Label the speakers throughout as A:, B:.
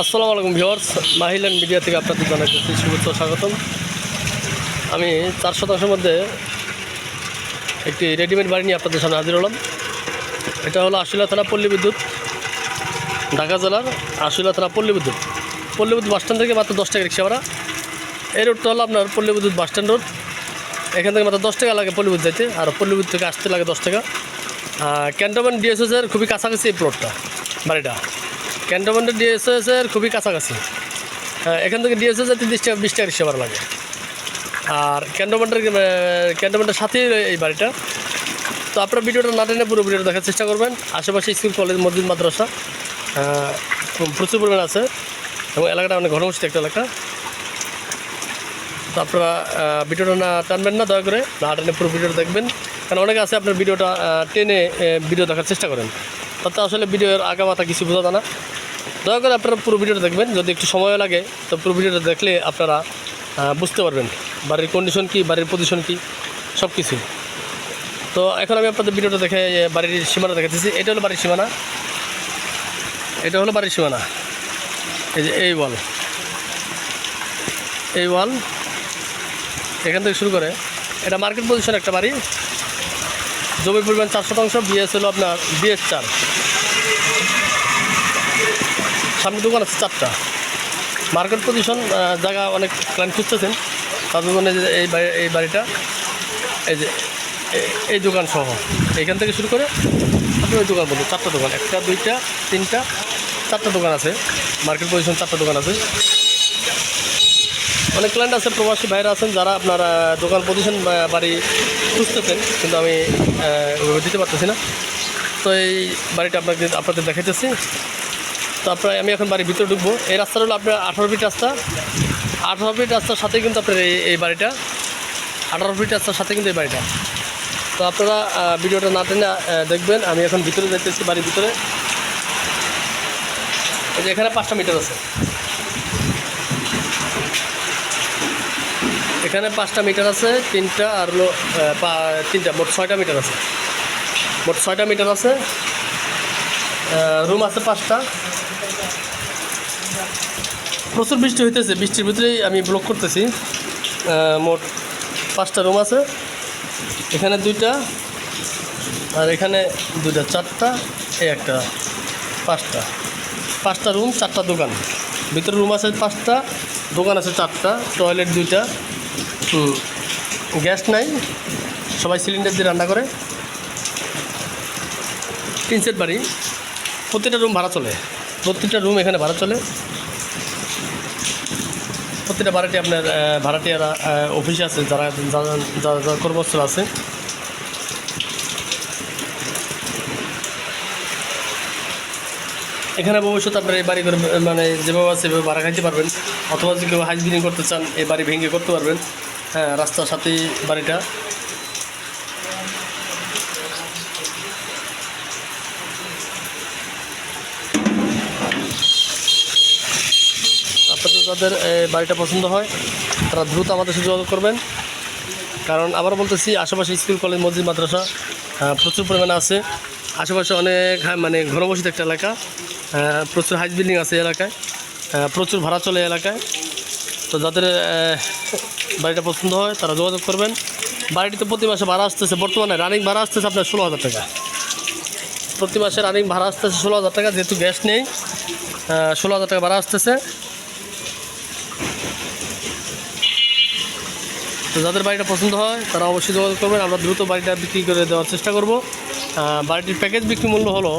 A: আসসালামু আলাইকুম viewers মাহিলান media থেকে আপনাদের জানাচ্ছি শুভেচ্ছা স্বাগতম। আমি চার শতাংশের মধ্যে একটি রেডিমেড বাড়ি নিয়ে আপনাদের সামনে হাজির হলাম। এটা হলো আশুলা থানা পল্লী বিদ্যুৎ, ঢাকা জেলার আশুলা থানা পল্লী বিদ্যুৎ। পল্লী বিদ্যুৎ বাসস্ট্যান্ড থেকে মাত্র দশ টাকা রিক্সা ভাড়া। এই রোডটা হলো আপনার পল্লী বিদ্যুৎ বাসস্ট্যান্ড রোড এখান থেকে মাত্র দশ টাকা লাগে পল্লী বিদ্যুৎ যাইতে, আর পল্লী বিদ্যুৎ থেকে আসতে লাগে দশ টাকা। ক্যান্টনমেন্ট ডিএসএসের খুবই কাছাকাছি এই প্লটটা বাড়িটা। ক্যান্টনমেন্টের ডিএসএস এর খুবই কাছাকাছি। হ্যাঁ, এখান থেকে ডিএসএস যেতে বিশ টাকা বিশ টাকা রিক্সা লাগে। আর ক্যান্টনমেন্টের ক্যান্টনমেন্টের সাথেই এই বাড়িটা। তো আপনারা ভিডিওটা না টেনে পুরো ভিডিওটা দেখার চেষ্টা করবেন। আশেপাশে স্কুল কলেজ মসজিদ মাদ্রাসা প্রচুর পরিমাণে আছে। এবং এলাকাটা অনেক ঘনবসতি একটা এলাকা। তো আপনারা ভিডিওটা না টানবেন না দয়া করে না টেনে পুরো ভিডিওটা দেখবেন। কারণ অনেকে আছে আপনার ভিডিওটা টেনে ভিডিও দেখার চেষ্টা করেন। তাতে আসলে ভিডিওর আগা মাথা কিছু বোঝা যায় না। দয়া করে আপনারা পুরো ভিডিওটা দেখবেন। যদি একটু সময় লাগে, তো পুরো ভিডিওটা দেখলে আপনারা বুঝতে পারবেন বাড়ির কন্ডিশন কী, বাড়ির পজিশন কী সব কিছু তো এখন আমি আপনাদের ভিডিওটা দেখে বাড়ির সীমানা দেখাতেছি। এটা হলো বাড়ির সীমানা। এটা হলো বাড়ির সীমানা। এই যে, এই ওয়াল। এই ওয়াল এখান থেকে শুরু করে। এটা মার্কেট পজিশন একটা বাড়ি। জমি পরিমাণ চার শতাংশ বিএস হলো আপনার বিএস চার। সামনে দোকান আছে চারটা। মার্কেট পজিশন জায়গা অনেক ক্লায়েন্ট খুঁজতেছেন। তাদের জন্য এই এই বাড়িটা, এই যে, এই দোকান সহ। এখান থেকে শুরু করে আপনি ওই দোকান বলুন, চারটা দোকান, একটা, দুইটা, তিনটা, চারটা দোকান আছে। মার্কেট পজিশন চারটা দোকান আছে। অনেক ক্লায়েন্ট আছে, প্রবাসী ভাইরা আছেন, যারা আপনার দোকান পজিশন বাড়ি খুঁজতেছেন, কিন্তু আমি দিতে পারতেছি না। তো এই বাড়িটা আপনাকে, আপনাদের দেখাইতেছি। তো আপনার আমি এখন বাড়ির ভিতরে ঢুকবো। এই রাস্তাটা হলো আপনার আঠারো ফিট রাস্তা। আঠারো ফিট রাস্তার সাথে কিন্তু আপনার এই এই বাড়িটা। আঠারো ফিট রাস্তার সাথে কিন্তু এই বাড়িটা। তো আপনারা ভিডিওটা না টেনে দেখবেন, আমি এখন ভিতরে যাইতেছি বাড়ির ভিতরে। এই যে এখানে পাঁচটা মিটার আছে। এখানে পাঁচটা মিটার আছে, তিনটা আর হলো তিনটা, মোট ছয়টা মিটার আছে। মোট ছয়টা মিটার আছে। রুম আছে পাঁচটা। প্রচুর বৃষ্টি হইতেছে, বৃষ্টির ভিতরেই আমি ব্লক করতেছি। মোট পাঁচটা রুম আছে। এখানে দুইটা, আর এখানে দুইটা, চারটা, এই একটা, পাঁচটা। পাঁচটা রুম চারটা দোকান। ভিতরে রুম আছে পাঁচটা, দোকান আছে চারটা টয়লেট দুইটা। গ্যাস নাই। সবাই সিলিন্ডার দিয়ে রান্না করে। তিন সেট বাড়ি। প্রতিটা রুম ভাড়া চলে। প্রতিটা রুম এখানে ভাড়া চলে। প্রতিটা ভাড়াটি আপনার ভাড়াটিয়ারা অফিস আছে, যারা যারা যারা কর্মস্থল আছে। এখানে ভবিষ্যতে আপনার এই বাড়ি করে মানে যেভাবে আছে সেভাবে ভাড়া খাইতে পারবেন। অথবা যদি কেউ হাইস করতে চান, এই বাড়ি ভেঙে করতে পারবেন। হ্যাঁ রাস্তার সাথেই বাড়িটা আপনাদের যাদের বাড়িটা পছন্দ হয় তারা দ্রুত আমাদের সাথে যোগাযোগ করবেন। কারণ আবার বলতেছি আশেপাশে স্কুল কলেজ মসজিদ মাদ্রাসা প্রচুর পরিমাণে আছে। আশেপাশে অনেক হ্যাঁ, মানে ঘনবসিত একটা এলাকা। প্রচুর হাইস বিল্ডিং আছে এলাকায়। প্রচুর ভাড়া চলে এলাকায়। তো যাদের বাড়িটা পছন্দ হয় তারা যোগাযোগ করবেন। বাড়িটিতে প্রতি মাসে ভাড়া আসতেছে বর্তমানে রানিং ভাড়া আসতেছে আপনার ষোলো হাজার টাকা। প্রতি মাসে রানিং ভাড়া আসতেছে ষোলো হাজার টাকা যেহেতু গ্যাস নেই ষোলো হাজার টাকা ভাড়া আসতেছে। তো যাদের বাড়িটা পছন্দ হয়, তারা অবশ্যই যোগাযোগ করবেন। আমরা দ্রুত বাড়িটা বিক্রি করে দেওয়ার চেষ্টা করব। বাড়িটির প্যাকেজ বিক্রি মূল্য হলো,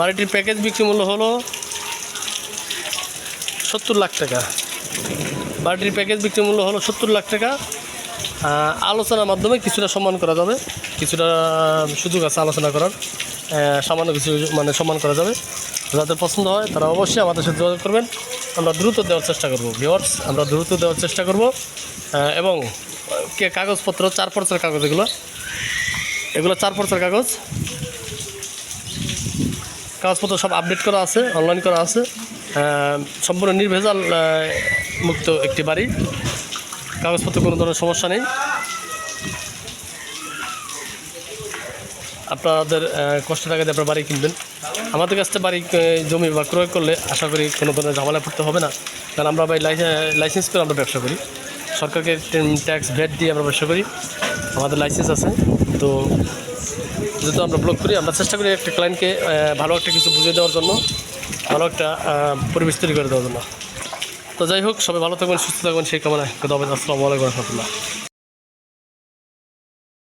A: বাড়িটির প্যাকেজ বিক্রি মূল্য হলো সত্তর লাখ টাকা। বাড়িটির প্যাকেজ বিক্রি মূল্য হলো সত্তর লাখ টাকা। আলোচনার মাধ্যমে কিছুটা সম্মান করা যাবে। কিছুটা সুযোগ আছে আলোচনা করার। সামান্য কিছু মানে সম্মান করা যাবে। যাদের পছন্দ হয়, তারা অবশ্যই আমাদের সাথে যোগাযোগ করবেন। আমরা দ্রুত দেওয়ার চেষ্টা করব ভিওয়ার্স আমরা দ্রুত দেওয়ার চেষ্টা করব। এবং কে কাগজপত্র চার পর্চার কাগজ এগুলো? এগুলো চার পর্চার কাগজ। কাগজপত্র সব আপডেট করা আছে অনলাইন করা আছে। সম্পূর্ণ নির্ভেজাল মুক্ত একটি বাড়ি। কাগজপত্র কোনো ধরনের সমস্যা নেই। আপনাদের কষ্ট টাকা দিয়ে আপনার বাড়ি কিনবেন। আমাদের কাছ থেকে বাড়ি জমি বা ক্রয় করলে আশা করি কোনো ধরনের ঝামেলা পড়তে হবে না। কারণ আমরা ভাই লাইসেন্স করে আমরা ব্যবসা করি। সরকারকে ট্যাক্স, ভ্যাট দিয়ে আমরা ব্যবসা করি। আমাদের লাইসেন্স আছে। তো যেহেতু আমরা ব্লক করি, আমরা চেষ্টা করি একটা ক্লায়েন্টকে ভালো একটা কিছু বুঝিয়ে দেওয়ার জন্য, ভালো একটা পরিবেশ তৈরি করে দেওয়ার জন্য। তো যাই হোক, সবাই ভালো থাকবেন, সুস্থ থাকবেন, সেই কামনায়। কথা হবে আসসালামু আলাইকুম রহমতুল্লাহ।